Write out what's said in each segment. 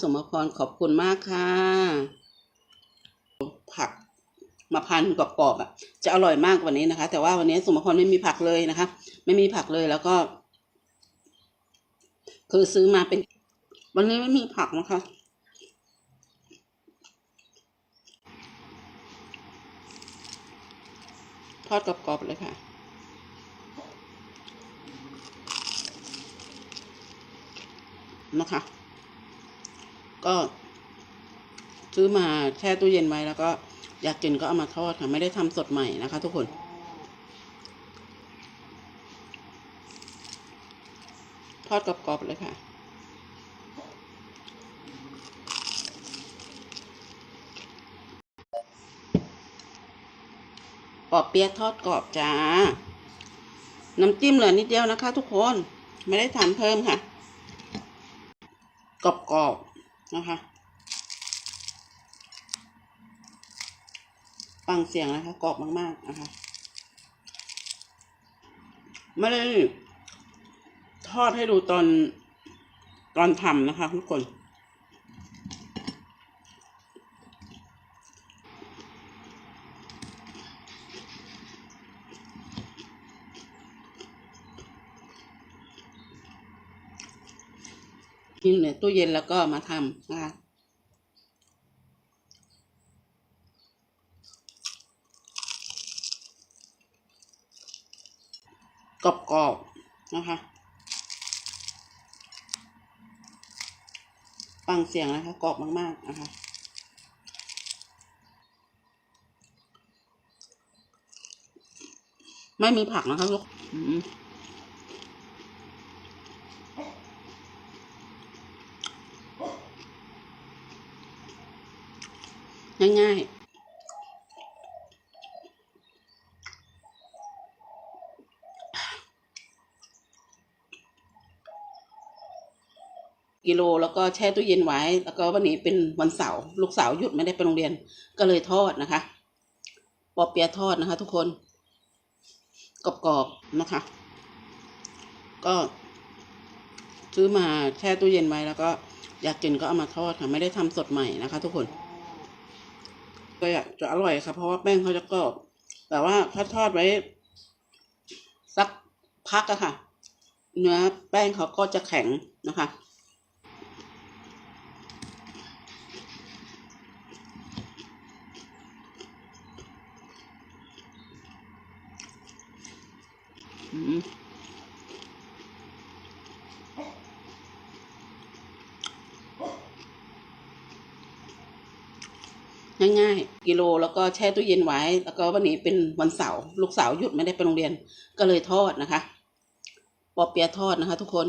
สมพรขอบคุณมากค่ะ ผักมาพันกรอบๆอะจะอร่อยมากกว่านี้นะคะ แต่ว่าวันนี้สมพรไม่มีผักเลยนะคะ ไม่มีผักเลยแล้วก็ คือซื้อมาเป็น วันนี้ไม่มีผักนะคะทอดกรอบๆเลยค่ะนะคะ ก็ซื้อมาแช่ตู้เย็นไว้แล้วก็อยากกินก็เอามาทอดค่ะ ไม่ได้ทำสดใหม่นะคะ ทุกคน ทอดกรอบๆเลยค่ะ ปอบเปี๊ยะทอดกรอบจ้า น้ำจิ้มเหลือนิดเดียวนะคะ ทุกคน ไม่ได้ทำเพิ่มค่ะ กรอบๆ นะคะ ฟังเสียงนะคะกรอบมาก ๆ นะคะ ไม่ได้ทอดให้ดูตอนตอนทำนะคะทุกคน กินในตู้เย็นแล้วก็มาทำนะคะกรอบๆนะคะ ฟังเสียงนะคะกรอบมาก ๆ นะคะไม่มีผักนะคะลูก ง่ายๆ กิโลแล้วก็แช่ตู้เย็นไว้ แล้วก็วันนี้เป็นวันเสาร์ลูกสาวหยุดไม่ได้ไปโรงเรียน ก็เลยทอดนะคะ ปอเปียทอดนะคะ ทุกคนกรอบๆนะคะ ก็ซื้อมาแช่ตู้เย็นไว้แล้วก็อยากกินก็เอามาทอดค่ะ ไม่ได้ทำสดใหม่นะคะ ทุกคน ก็อยากจะอร่อยค่ะเพราะว่าแป้งเขาจะกรอบ แต่ว่าถ้าทอดไว้ สักพักอะค่ะ เนื้อแป้งเขาก็จะแข็งนะคะอืม ง่ายๆ กิโลแล้วก็แช่ตู้เย็นไว้ แล้วก็วันนี้เป็นวันเสาร์ลูกสาวหยุดไม่ได้ไปโรงเรียน ก็เลยทอดนะคะ ปอเปียทอดนะคะ ทุกคน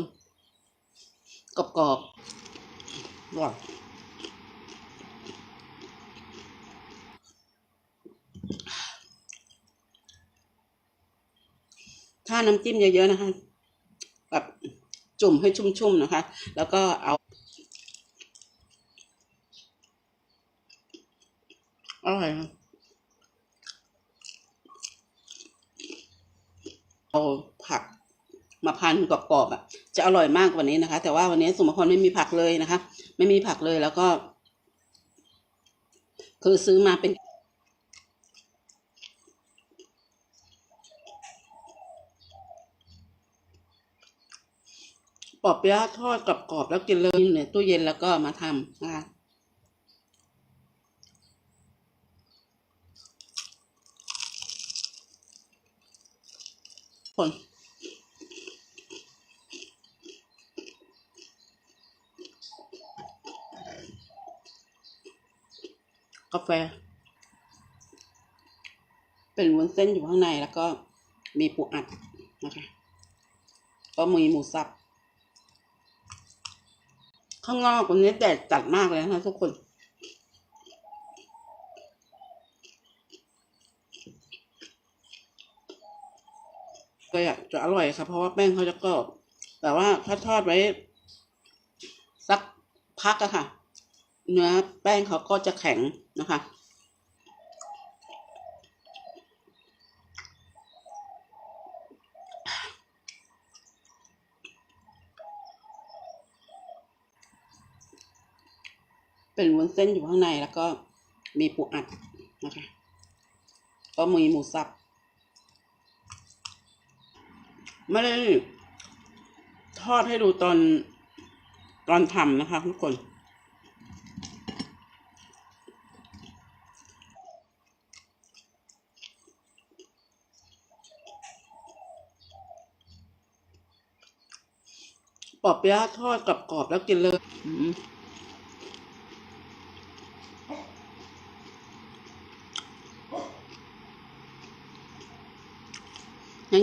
กรอบๆอร่อยถ้าน้ำจิ้มเยอะๆนะคะ แบบจุ่มให้ชุ่มๆนะคะ แล้วก็เอา ร่อยเอาผักมาพันกรอบๆอะจะอร่อยมากกว่านี้นะคะ แต่ว่าวันนี้สมพรไม่มีผักเลยนะคะ ไม่มีผักเลยแล้วก็ คือซื้อมาเป็นปอบเปี๊ยะทอดกรอบๆแล้วกินเลยในตู้เย็นแล้วก็มาทำนะคะ คนกาแฟ เป็นวุ้นเส้นอยู่ข้างในแล้วก็มีปูอัดนะคะ ก็มีหมูสับ ข้างนอกวันนี้แดดจัดมากเลยนะคะทุกคน อยากจะอร่อยค่ะเพราะว่าแป้งเขาจะกรอบแต่ว่าถ้าทอดไว้ สักพักอะค่ะ เนื้อแป้งเขาก็จะแข็งนะคะเป็นวุ้นเส้นอยู่ข้างในแล้วก็มีปูอัดนะคะ ก็มีหมูสับ ไม่ได้ทอดให้ดูตอนตอนทำนะคะ ทุกคน ปอบเปี๊ยะทอดกับกรอบๆแล้วกินเลย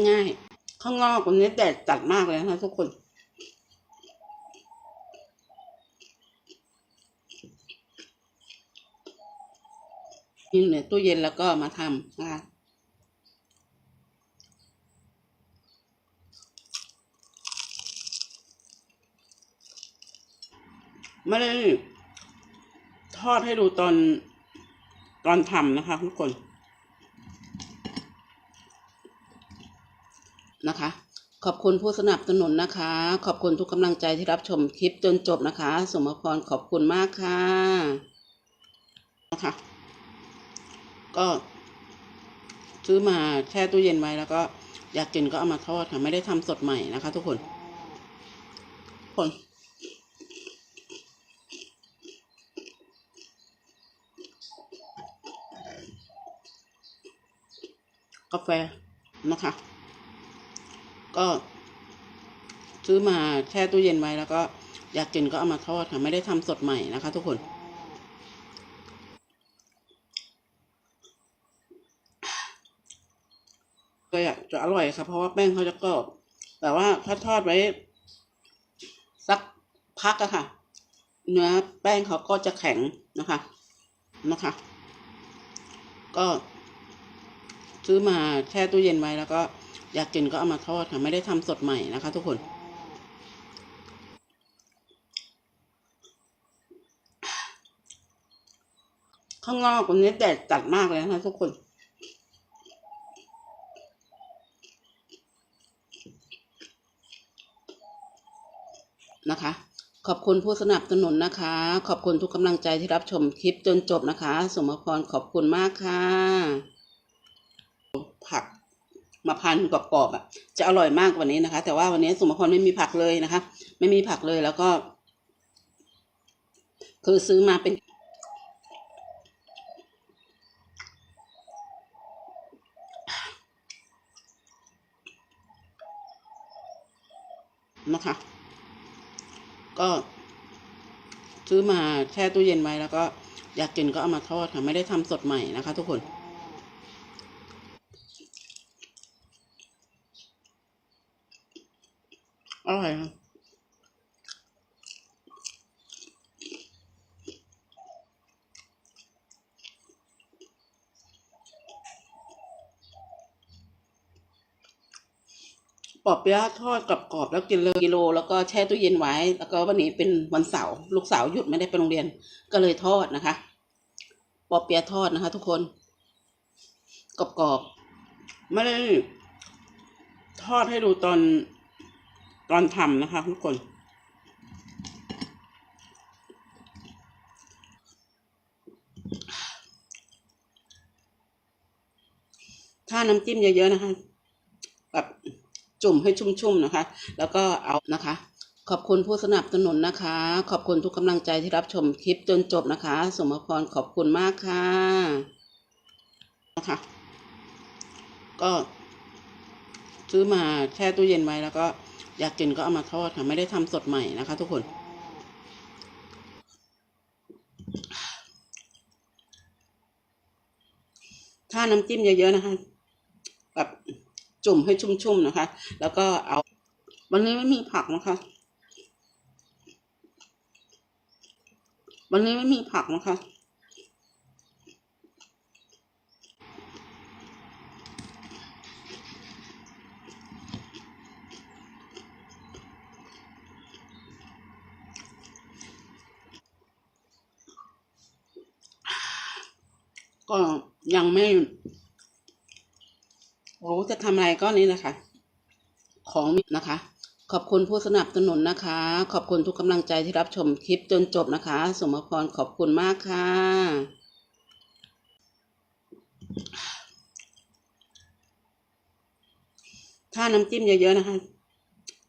ง่ายๆ ข้างนอกวันนี้แดดจัดมากเลยนะคะทุกคน นี่ในตู้เย็นแล้วก็มาทำนะคะไม่ได้ทอดให้ดูตอนตอนทำนะคะทุกคน นะคะ ขอบคุณผู้สนับสนุนนะคะ ขอบคุณทุกกำลังใจที่รับชมคลิปจนจบนะคะ สมพรขอบคุณมากค่ะนะคะ ก็ซื้อมาแช่ตู้เย็นไว้แล้วก็อยากกินก็เอามาทอดค่ะ ไม่ได้ทำสดใหม่นะคะ ทุกคนคนกาแฟนะคะ ก็ ซื้อมาแช่ตู้เย็นไว้แล้วก็อยากกินก็เอามาทอดค่ะ ไม่ได้ทำสดใหม่นะคะ ทุกคน ก็อยากจะอร่อยค่ะ เพราะว่าแป้งเขาจะกรอบ แต่ว่าถ้าทอดไว้ สักพักอะค่ะ เนื้อแป้งเขาก็จะแข็งนะคะนะคะ ก็ซื้อมาแช่ตู้เย็นไว้แล้วก็ อยากกินก็เอามาทอดค่ะ ไม่ได้ทำสดใหม่นะคะ ทุกคน ข้างนอกวันนี้แดดจัดมากเลยนะคะทุกคนนะคะ ขอบคุณผู้สนับสนุนนะคะ ขอบคุณทุกกำลังใจที่รับชมคลิปจนจบนะคะ สมพรขอบคุณมากค่ะ ผัก มาพันกรอบๆอะจะอร่อยมากกว่านี้นะคะ แต่ว่าวันนี้สมพรไม่มีผักเลยนะคะ ไม่มีผักเลยแล้วก็ คือซื้อมาเป็น นะคะ ก็ซื้อมาแช่ตู้เย็นไว้แล้วก็อยากกินก็เอามาทอดค่ะ ไม่ได้ทำสดใหม่นะคะ ทุกคน อร่อยค่ะ ปอบเปี๊ยะทอดกับกรอบๆแล้วกินเลยกิโล แล้วก็แช่ตู้เย็นไว้ แล้วก็วันนี้เป็นวันเสาร์ลูกสาวหยุดไม่ได้ไปโรงเรียน ก็เลยทอดนะคะ ปอบเปี๊ยะทอดนะคะ ทุกคนกรอบๆไม่ได้ทอดให้ดูตอนตอนทำนะคะทุกคน ถ้าน้ำจิ้มเยอะๆนะคะแบบ จุ่มให้ชุ่มๆนะคะ แล้วก็เอานะคะ ขอบคุณผู้สนับสนุนนะคะ ขอบคุณทุกกำลังใจที่รับชมคลิปจนจบนะคะ สมพรขอบคุณมากค่ะนะคะ ก็ซื้อมาแช่ตู้เย็นไว้แล้วก็อยากกินก็เอามาทอดค่ะไม่ได้ทำสดใหม่นะคะ ทุกคนถ้าน้ำจิ้มเยอะๆนะคะ จุ่มให้ชุ่มๆนะคะ แล้วก็เอา วันนี้ไม่มีผักนะคะ วันนี้ไม่มีผักนะคะก็ยังไม่ จะทำอะไรก็นี่นะคะ ของมีนะคะ ขอบคุณผู้สนับสนุนนะคะ ขอบคุณทุกกำลังใจที่รับชมคลิปจนจบนะคะ สมพรขอบคุณมากค่ะถ้าน้ำจิ้มเยอะๆนะคะ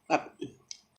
แบบ